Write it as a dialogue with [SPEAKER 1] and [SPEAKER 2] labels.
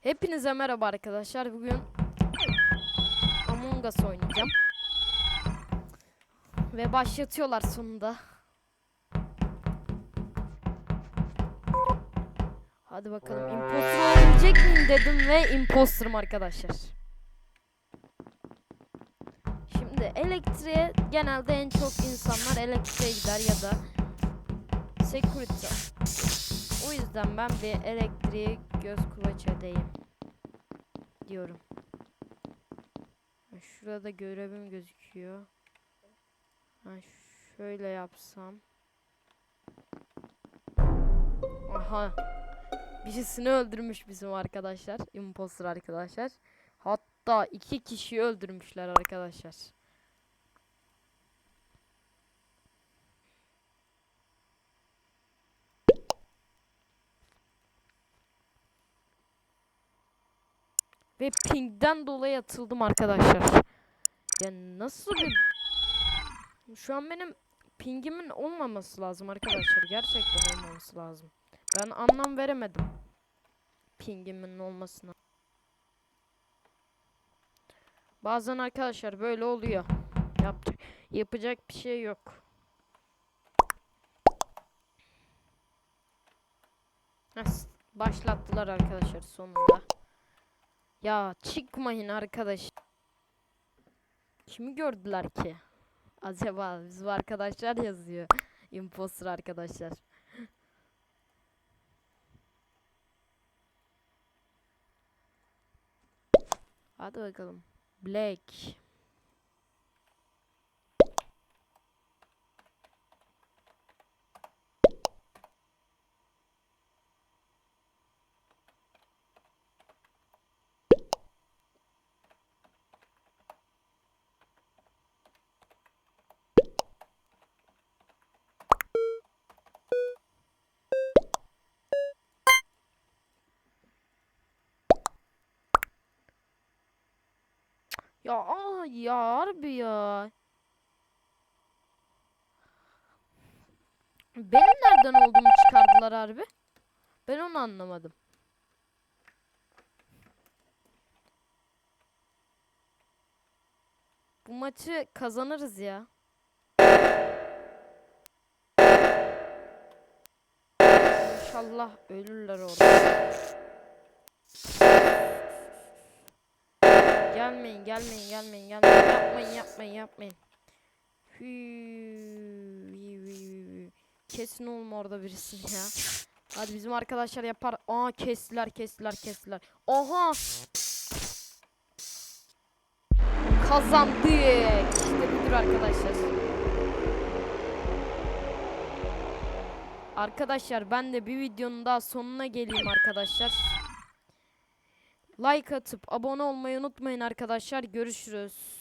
[SPEAKER 1] Hepinize merhaba arkadaşlar. Bugün Among Us oynayacağım. Ve başlatıyorlar sonunda. Hadi bakalım. Imposter olabilecek miyim dedim ve imposterım arkadaşlar. Şimdi elektriğe genelde en çok insanlar elektriğe gider ya da security. O yüzden ben bir elektriği göz kulaç edeyim diyorum. Şurada görevim gözüküyor. Ha, şöyle yapsam. Aha. Birisini öldürmüş bizim arkadaşlar. Imposter arkadaşlar. Hatta iki kişiyi öldürmüşler arkadaşlar. Ve pingden dolayı atıldım arkadaşlar. Ya nasıl bir... Şu an benim pingimin olmaması lazım arkadaşlar. Gerçekten olmaması lazım. Ben anlam veremedim. Pingimin olmasına. Bazen arkadaşlar böyle oluyor. Yapacak, yapacak bir şey yok. Heh, başlattılar arkadaşlar sonunda. Ya çıkmayın arkadaş. Kimi gördüler ki? Acaba bizim arkadaşlar yazıyor. Imposter arkadaşlar. Hadi bakalım. Black. Ya aa ya harbi ya. Benim nereden olduğumu çıkardılar harbi. Ben onu anlamadım. Bu maçı kazanırız ya. İnşallah ölürler orada. Gelmeyin, gelmeyin, gelmeyin, gelmeyin. Yapmayın, yapmayın, yapmayın. Kesin olma orada birisin ya. Hadi bizim arkadaşlar yapar. Aa kestiler, kestiler, kestiler. Oha! Kazandık. İşte budur arkadaşlar. Arkadaşlar ben de bir videonun daha sonuna geleyim arkadaşlar. Like atıp abone olmayı unutmayın arkadaşlar. Görüşürüz.